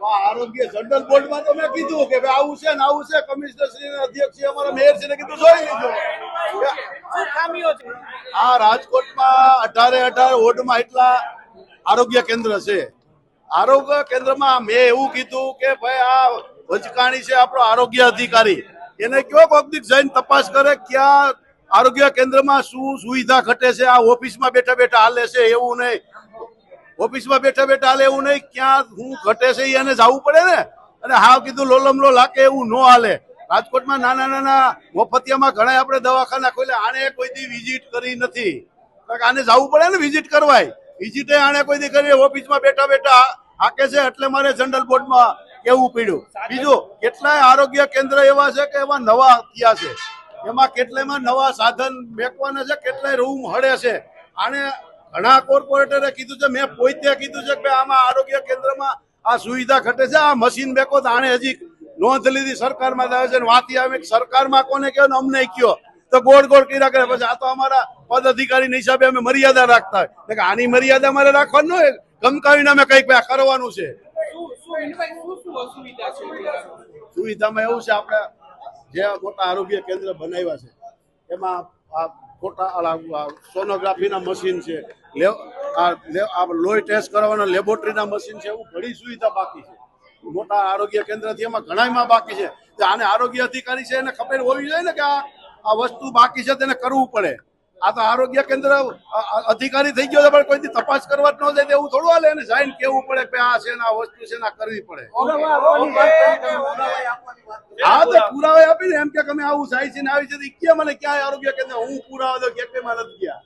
આરોગ્ય જનરલ બોર્ડમાં તો મેં કીધું કે ભાઈ આવું છે ને આવું છે. કમિશનર શ્રી અધ્યક્ષ શ્રી અમારા મેયર શ્રી કીધું જોઈ લીધું આ રાજકોટમાં અઢારે અઢાર વોર્ડમાં એટલા આરોગ્ય કેન્દ્ર છે. આરોગ્ય કેન્દ્રમાં મેં એવું કીધું કે ભાઈ આ વચકાણી છે આપણો આરોગ્ય અધિકારી. એને કયો પબ્લિક જઈને તપાસ કરે ક્યાં આરોગ્ય કેન્દ્રમાં શું સુવિધા ઘટે છે આ ઓફિસમાં બેઠા બેઠા હાલે છે એવું નહીં. ઓફિસમાં બેઠા બેઠા હાલે એવું નહીં, ક્યાં હું ઘટે છે એને જવું પડે ને? અને હાવ કીધું લોલમલો લાગે એવું ન હાલે. રાજકોટમાં નાના નાના મફતિયામાં ઘણા આપણે દવાખાના ખોલ્યા આને કોઈ દી વિઝિટ કરી નથી. આને જવું પડે ને વિઝિટ કરવાય. વિઝિટે આને કોઈ દી કરી, ઓફિસમાં બેઠા બેઠા હાકે છે એટલે મારે જનરલ બોર્ડમાં કેવું પડ્યું. બીજું, કેટલાય આરોગ્ય કેન્દ્ર એવા છે કે એમાં નવા થયા છે? એમાં કેટલાયમાં નવા સાધન મેકવાના છે, કેટલાય રૂમ હળે છે? આને ઘણા કોર્પોરેટરે કીધું છે મેં પોતે કીધું છે કે આમાં આરોગ્ય કેન્દ્રમાં આ સુવિધા ઘટે છે આ મશીન બેકો તો હજી નોંધ લીધી સરકારમાં આવે છે વાંચી આવે સરકારમાં કોને કયો ને અમને કયો તો ગોળ ગોળ કર્યા કરે. પછી આ તો અમારા પદ અધિકારીની હિસાબે અમે મર્યાદા રાખતા હોય. કે આની મર્યાદા અમારે રાખવાનું હોય. ગમકાવીને અમે કંઈક કરવાનું છે. સુવિધામાં એવું છે આપણે જે મોટા આરોગ્ય કેન્દ્ર બનાવ્યા છે એમાં આ સોનોગ્રાફીના મશીન છે. આ લોહી ટેસ્ટ કરવાના લેબોરેટરીના મશીન છે, એવું ઘણી સુવિધા બાકી છે. મોટા આરોગ્ય કેન્દ્રથી એમાં ઘણાયમાં બાકી છે. આને આરોગ્ય અધિકારી છે એને ખબર હોવી જોઈએ ને કે આ વસ્તુ બાકી છે, તેને કરવું પડે. આ તો આરોગ્ય કેન્દ્ર અધિકારી થઈ ગયો છે, પણ કોઈ દી તપાસ કરવા જ ન જાય એવું થોડું હાલે ને? સાઈન કેવું પડે કે આ છે ને, આ વસ્તુ છે ને, આ કરવી પડે. હા, તો પુરાવા આપીને એમ કે અમે આવું થાય છે ને, આવી છે કે મને ક્યાંય આરોગ્ય કેન્દ્ર? હું પુરાવા દઉં કે નથી ગયા.